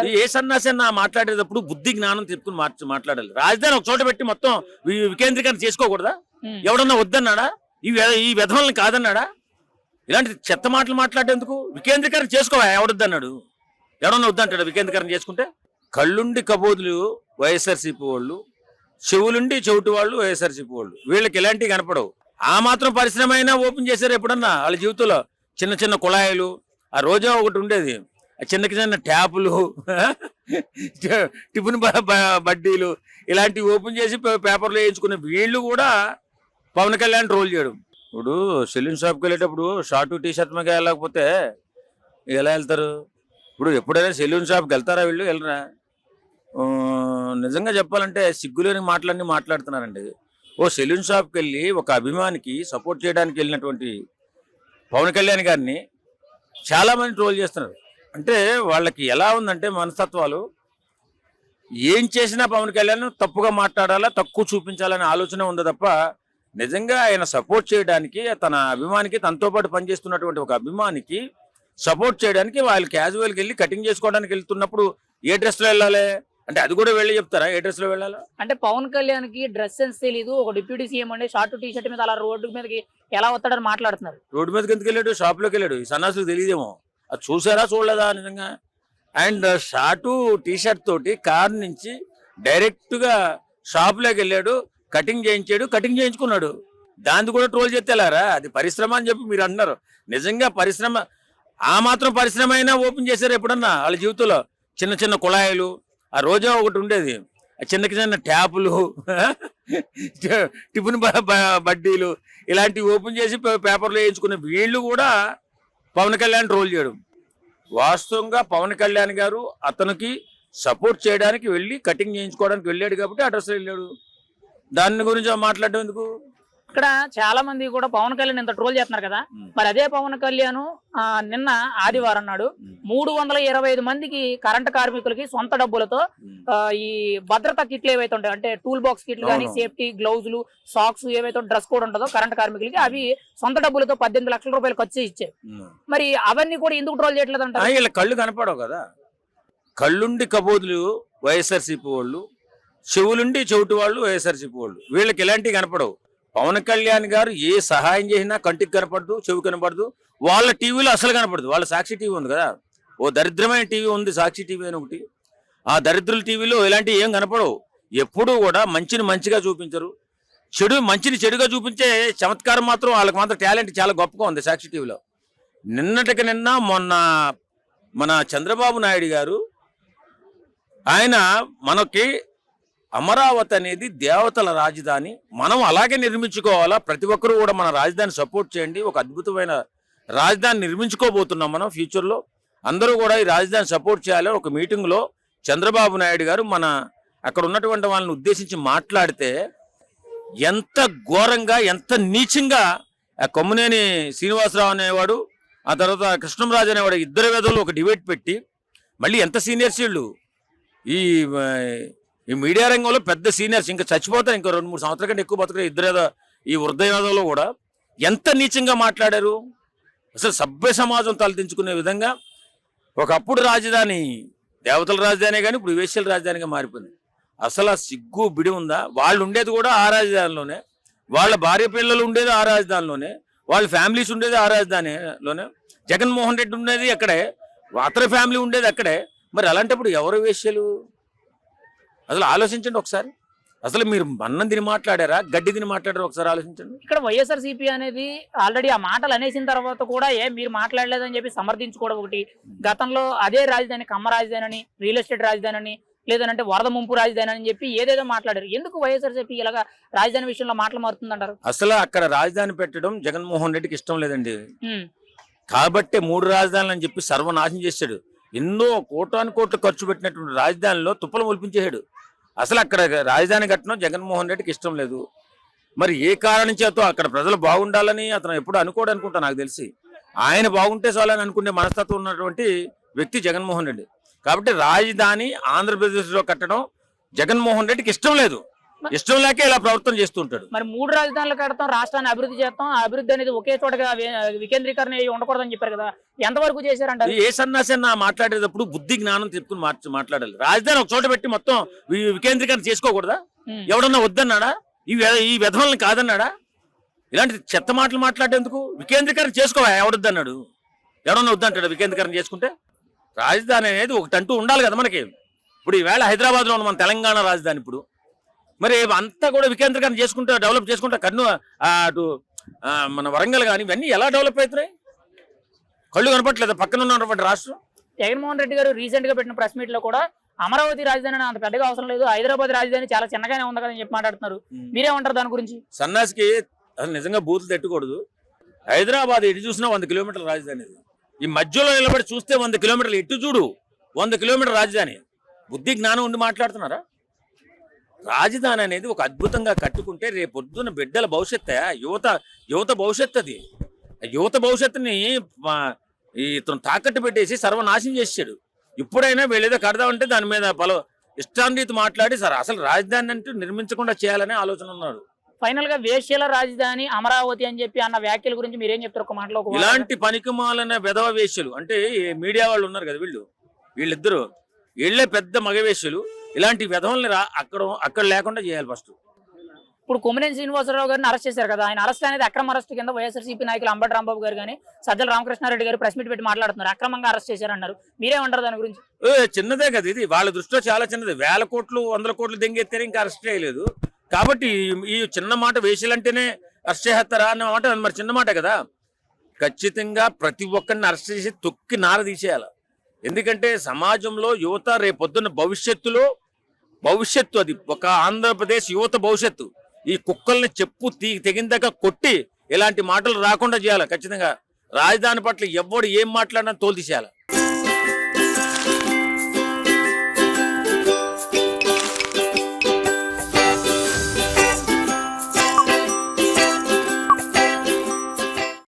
ఏ సన్నాసి అన్న మాట్లాడేటప్పుడు బుద్ధి జ్ఞానం చెప్పుకుని మార్చి మాట్లాడాలి. రాజధాని ఒక చోట పెట్టి మొత్తం వికేంద్రీకరణ చేసుకోకూడదా. ఎవడన్నా వద్దన్నాడా? ఈ ఈ విధవల్ని కాదన్నాడా? ఇలాంటి చెత్త మాటలు మాట్లాడేందుకు వికేంద్రీకరణ చేసుకోవా? ఎవడొద్దన్నాడు? ఎవడన్నా వద్దంటాడు వికేంద్రీకరణ చేసుకుంటే? కళ్ళుండి కబోదులు వైఎస్ఆర్సీపీ వాళ్ళు చెవులుండి చెవిటి వాళ్ళు వైఎస్ఆర్సీపీ వాళ్ళు. వీళ్ళకి ఎలాంటివి కనపడవు. ఆ మాత్రం పరిశ్రమ అయినా ఓపెన్ చేశారు ఎప్పుడన్నా వాళ్ళ జీవితంలో చిన్న చిన్న కుళాయిలు. ఆ రోజా ఒకటి ఉండేది. చిన్న చిన్న ట్యాపులు టిఫిన్ బడ్డీలు ఇలాంటివి ఓపెన్ చేసి పేపర్లో వేయించుకునే వీళ్ళు కూడా పవన్ కళ్యాణ్ ట్రోల్ చేయడం. ఇప్పుడు సెలూన్ షాప్కి వెళ్ళేటప్పుడు షార్ట్ టీ షర్ట్ మీద వెళ్ళకపోతే ఎలా వెళ్తారు? ఇప్పుడు ఎప్పుడైనా సెలూన్ షాప్కి వెళ్తారా వీళ్ళు? వెళ్ళరా? నిజంగా చెప్పాలంటే సిగ్గులేని మాటలన్నీ మాట్లాడుతున్నారండి. ఓ సెలూన్ షాప్కి వెళ్ళి ఒక అభిమానికి సపోర్ట్ చేయడానికి వెళ్ళినటువంటి పవన్ కళ్యాణ్ గారిని చాలామంది ట్రోల్ చేస్తున్నారు. అంటే వాళ్ళకి ఎలా ఉందంటే మనస్తత్వాలు ఏం చేసినా పవన్ కళ్యాణ్ తప్పుగా మాట్లాడాలా తక్కువ చూపించాలనే ఆలోచన ఉంది తప్ప నిజంగా ఆయన సపోర్ట్ చేయడానికి తన అభిమానికి తనతో పాటు పనిచేస్తున్నటువంటి ఒక అభిమానికి సపోర్ట్ చేయడానికి వాళ్ళు క్యాజువల్కి వెళ్ళి కటింగ్ చేసుకోవడానికి వెళ్తున్నప్పుడు ఏ డ్రెస్లో వెళ్ళాలి? అంటే అది కూడా వెళ్ళి చెప్తారా? ఏ డ్రెస్లో వెళ్ళాలా? అంటే పవన్ కళ్యాణ్కి డ్రెస్ సెన్స్ తెలీదు ఒక డిప్యూటీ సీఎం అండి షార్ట్ టీ షర్ట్ మీద అలా రోడ్డు మీదకి ఎలా వస్తాడని మాట్లాడుతున్నారు. రోడ్డు మీదకి ఎందుకు వెళ్ళాడు? షాప్లోకి వెళ్ళాడు. ఈ సన్నాసులకు తెలియదేమో. అది చూసారా చూడలేదా నిజంగా? అండ్ షార్టు టీషర్ట్ తోటి కార్ నుంచి డైరెక్ట్గా షాప్లోకి వెళ్ళాడు కటింగ్ చేయించాడు కటింగ్ చేయించుకున్నాడు. దాన్ని కూడా ట్రోల్ చేస్తేలారా అది పరిశ్రమ అని చెప్పి మీరు అంటున్నారు. నిజంగా పరిశ్రమ ఆ మాత్రం పరిశ్రమ అయినా ఓపెన్ చేశారు ఎప్పుడన్నా వాళ్ళ జీవితంలో? చిన్న చిన్న కుళాయిలు ఆ రోజా ఒకటి ఉండేది. చిన్న చిన్న ట్యాపులు టిఫిన్ బడ్డీలు ఇలాంటివి ఓపెన్ చేసి పేపర్లు పేపర్లో వేయించుకునే వీళ్ళు కూడా పవన్ కళ్యాణ్ ట్రోల్ చేయడం. వాస్తవంగా పవన్ కళ్యాణ్ గారు అతనికి సపోర్ట్ చేయడానికి వెళ్ళి కటింగ్ చేయించుకోవడానికి వెళ్ళాడు కాబట్టి అడ్రస్ వెళ్ళాడు. దాని గురించి మాట్లాడడం ఎందుకు? ఇక్కడ చాలా మంది కూడా పవన్ కళ్యాణ్ ఇంత ట్రోల్ చేస్తున్నారు కదా. మరి అదే పవన్ కళ్యాణ్ నిన్న ఆదివారం నాడు మూడు వందల ఇరవై ఐదు మందికి కరెంట్ కార్మికులకి సొంత డబ్బులతో ఈ భద్రతా కిట్లు ఏవైతే ఉంటాయో అంటే టూల్ బాక్స్ కిట్లు కానీ. సేఫ్టీ గ్లౌజులు సాక్స్ ఏవైతే డ్రెస్ కోడ్ ఉంటుందో కరెంట్ కార్మికులకి అవి సొంత డబ్బులతో పద్దెనిమిది లక్షల రూపాయలు ఖర్చు ఇచ్చారు మరి అవన్నీ కూడా ఎందుకు ట్రోల్ చేయట్లేదు వీళ్ళ కళ్ళు కనపడవు కదా. కళ్ళుండి కబోదులు వైఎస్ఆర్సీపీ వాళ్ళు చెవులుండి చెవిటి వాళ్ళు వైఎస్ఆర్సీపీ వాళ్ళు. వీళ్ళకి ఎలాంటివి కనపడవు. పవన్ కళ్యాణ్ గారు ఏ సహాయం చేసినా కంటికి కనపడదు చెవి కనపడదు. వాళ్ళ టీవీలో అసలు కనపడదు. వాళ్ళ సాక్షి టీవీ ఉంది కదా. ఓ దరిద్రమైన టీవీ ఉంది సాక్షి టీవీ అని ఒకటి. ఆ దరిద్రుల టీవీలో ఇలాంటివి ఏం కనపడవు. ఎప్పుడూ కూడా మంచిని మంచిగా చూపించరు. చెడు మంచిని చెడుగా చూపించే చమత్కారం మాత్రం వాళ్ళకి మాత్రం టాలెంట్ చాలా గొప్పగా ఉంది సాక్షి టీవీలో. నిన్నటికి నిన్న మొన్న మన చంద్రబాబు నాయుడు గారు ఆయన మనకి అమరావతి అనేది దేవతల రాజధాని. మనం అలాగే నిర్మించుకోవాలా? ప్రతి ఒక్కరూ కూడా మన రాజధాని సపోర్ట్ చేయండి. ఒక అద్భుతమైన రాజధాని నిర్మించుకోబోతున్నాం మనం ఫ్యూచర్లో అందరూ కూడా ఈ రాజధాని సపోర్ట్ చేయాలి. ఒక మీటింగ్లో చంద్రబాబు నాయుడు గారు మన అక్కడ ఉన్నటువంటి వాళ్ళని ఉద్దేశించి మాట్లాడితే ఎంత ఘోరంగా ఎంత నీచంగా ఆ కొమ్మునేని శ్రీనివాసరావు అనేవాడు ఆ తర్వాత కృష్ణంరాజు అనేవాడు ఇద్దరు వేదలు ఒక డిబేట్ పెట్టి మళ్ళీ ఎంత సీనియర్స్ వీళ్ళు? ఈ ఈ మీడియా రంగంలో పెద్ద సీనియర్స్ ఇంకా చచ్చిపోతారు ఇంకా రెండు మూడు సంవత్సరాల కంటే ఎక్కువ బతుకుతారు ఇద్దరు ఈ వృద్ధయోధంలో కూడా. ఎంత నీచంగా మాట్లాడారు? అసలు సభ్య సమాజం తలదించుకునే విధంగా ఒకప్పుడు రాజధాని దేవతల రాజధాని కానీ ఇప్పుడు వేశ్యల రాజధానిగా మారిపోయింది. అసలు ఆ సిగ్గు బిడి ఉందా? వాళ్ళు ఉండేది కూడా ఆ రాజధానిలోనే. వాళ్ళ భార్య పిల్లలు ఉండేది ఆ రాజధానిలోనే. వాళ్ళ ఫ్యామిలీస్ ఉండేది ఆ రాజధానిలోనే. జగన్మోహన్ రెడ్డి ఉండేది అక్కడే. అతని ఫ్యామిలీ ఉండేది అక్కడే. మరి అలాంటప్పుడు ఎవరు వేశ్యలు? అసలు ఆలోచించండి ఒకసారి. అసలు మీరు అన్నం తిని మాట్లాడారా? గడ్డి తిని మాట్లాడారా? ఒకసారి ఆలోచించండి. ఇక్కడ వైఎస్ఆర్ సిపి అనేది ఆల్రెడీ ఆ మాటలు అనేసిన తర్వాత కూడా ఏ మీరు మాట్లాడలేదని చెప్పి సమర్థించుకోవడం ఒకటి. గతంలో అదే రాజధాని కమ్మ రాజధాని అని రియల్ ఎస్టేట్ రాజధాని అని లేదంటే వరద ముంపు రాజధాని అని చెప్పి ఏదేదో మాట్లాడారు. ఎందుకు వైఎస్ఆర్ సిపి ఇలాగా రాజధాని విషయంలో మాటలు మారుతుందంటారు? అసలు అక్కడ రాజధాని పెట్టడం జగన్మోహన్ రెడ్డికి ఇష్టం లేదండి. కాబట్టే మూడు రాజధానులు అని చెప్పి సర్వనాశనం చేశాడు. ఎన్నో కోటాను కోట్లు ఖర్చు పెట్టినటువంటి రాజధానిలో తుప్పలు మొలిపించేశాడు. అసలు అక్కడ రాజధాని కట్టడం జగన్మోహన్ రెడ్డికి ఇష్టం లేదు. మరి ఏ కారణం చేతో అక్కడ ప్రజలు బాగుండాలని అతను ఎప్పుడు అనుకోడు అనుకుంటా నాకు తెలిసి. ఆయన బాగుంటే చాలని అనుకునే మనస్తత్వం ఉన్నటువంటి వ్యక్తి జగన్మోహన్ రెడ్డి. కాబట్టి రాజధాని ఆంధ్రప్రదేశ్లో కట్టడం జగన్మోహన్ రెడ్డికి ఇష్టం లేదు. ఇష్టం లేక ఇలా ప్రవర్తన చేస్తుంటాడు. మరి మూడు రాజధానులు కడతాం రాష్ట్రాన్ని అభివృద్ధి చేస్తాం ఆ అభివృద్ధి అనేది ఒకే చోటగా వికేంద్రీకరణ ఉండకూడదని చెప్పారు కదా ఎంతవరకు చేశారంటారు? ఏ సన్నాసి మాట్లాడేటప్పుడు బుద్ధి జ్ఞానం తెప్పుకుని మార్చి మాట్లాడాలి. రాజధాని ఒక చోట పెట్టి మొత్తం వికేంద్రీకరణ చేసుకోకూడదా. ఎవడన్నా వద్దన్నాడా? ఈ ఈ విధవల్ని కాదన్నాడా? ఇలాంటి చెత్త మాటలు మాట్లాడేందుకు వికేంద్రీకరణ చేసుకోవా? ఎవడొద్దన్నాడు? ఎవడన్నా వద్దంటాడు వికేంద్రీకరణ చేసుకుంటే? రాజధాని అనేది ఒకటి అంటూ ఉండాలి కదా మనకి. ఇప్పుడు ఈవేళ హైదరాబాద్లో ఉన్న మన తెలంగాణ రాజధాని ఇప్పుడు. మరి అంతా కూడా వికేంద్రీకరణ చేసుకుంటా డెవలప్ చేసుకుంటా కన్ను అటు మన వరంగల్ కానీ ఇవన్నీ ఎలా డెవలప్ అవుతున్నాయి? కళ్ళు కనపట్లేదు పక్కన ఉన్నటువంటి రాష్ట్రం? జగన్మోహన్ రెడ్డి గారు రీసెంట్గా పెట్టిన ప్రెస్ మీట్లో కూడా అమరావతి రాజధాని అంత పెద్దగా అవసరం లేదు హైదరాబాద్ రాజధాని చాలా చిన్నగానే ఉంది కదా అని చెప్పి మాట్లాడుతున్నారు. మీరేమంటారు దాని గురించి? సన్నాసికి అసలు నిజంగా బూతులు తట్టకూడదు. హైదరాబాద్ ఎటు చూసినా వంద కిలోమీటర్ల రాజధాని ఈ మధ్యలో నిలబడి చూస్తే వంద కిలోమీటర్లు ఎటు చూడు వంద కిలోమీటర్ రాజధాని. బుద్ధి జ్ఞానం ఉండి మాట్లాడుతున్నారా? రాజధాని అనేది ఒక అద్భుతంగా కట్టుకుంటే రేపొద్దున బిడ్డల భవిష్యత్తు యువత యువత భవిష్యత్తు అది. యువత భవిష్యత్తుని ఇతను తాకట్టు పెట్టేసి సర్వనాశనం చేసాడు ఇప్పుడైనా వీళ్ళేదో కడదామంటే దాని మీద పలు ఇష్టాన్రీతి మాట్లాడి సార్ అసలు రాజధాని అంటే నిర్మించకుండా చేయాలనే ఆలోచన ఉన్నాడు ఫైనల్గా వేశ్యల రాజధాని అమరావతి అని చెప్పి అన్న వ్యాఖ్యల గురించి మీరేం చెప్తారు ఒక మాటలో. ఇలాంటి పనికిమాలిన విధవ వేష్యలు అంటే మీడియా వాళ్ళు ఉన్నారు కదా వీళ్ళు. వీళ్ళిద్దరు వీళ్ళే పెద్ద మగవేష్యలు ఇలాంటి విధవల్ని రా అక్కడ అక్కడ లేకుండా చేయాలి ఫస్ట్. ఇప్పుడు కొమ్మినేని శ్రీనివాసరావు గారిని అరెస్ట్ చేశారు కదా. ఆయన అరెస్ట్ అనేది అక్రమ అరెస్ట్ కింద వైఎస్ఆర్సీపీ నాయకులు అంబటి రాంబాబు గారు కానీ సజ్జల రామకృష్ణారెడ్డి గారు ప్రెస్ మీట్ పెట్టి మాట్లాడుతున్నారు. అక్రమంగా అరెస్ట్ చేశారన్నారు. మీరేమంటారు దాని గురించి? చిన్నదే కదా ఇది. వాళ్ళ దృష్టిలో చాలా చిన్నది. వేల కోట్లు వందల కోట్లు దెంగెత్తారు ఇంకా అరెస్ట్ చేయలేదు. కాబట్టి ఈ- ఈ చిన్న మాట వేషలంటేనే అరెస్ట్ చేస్తారా అన్న మాట మరి చిన్న మాట కదా. ఖచ్చితంగా ప్రతి ఒక్కరిని అరెస్ట్ చేసి తొక్కి నార తీసేయాలి. ఎందుకంటే సమాజంలో యువత రేపొద్దున్న భవిష్యత్తులో భవిష్యత్తు అది. ఒక ఆంధ్రప్రదేశ్ యువత భవిష్యత్తు. ఈ కుక్కల్ని చెప్పు తీ తెగిందాక కొట్టి ఇలాంటి మాటలు రాకుండా చేయాలి? ఖచ్చితంగా రాజధాని పట్ల ఎవడు ఏం మాట్లాడినా తోలు తీసేయాలి?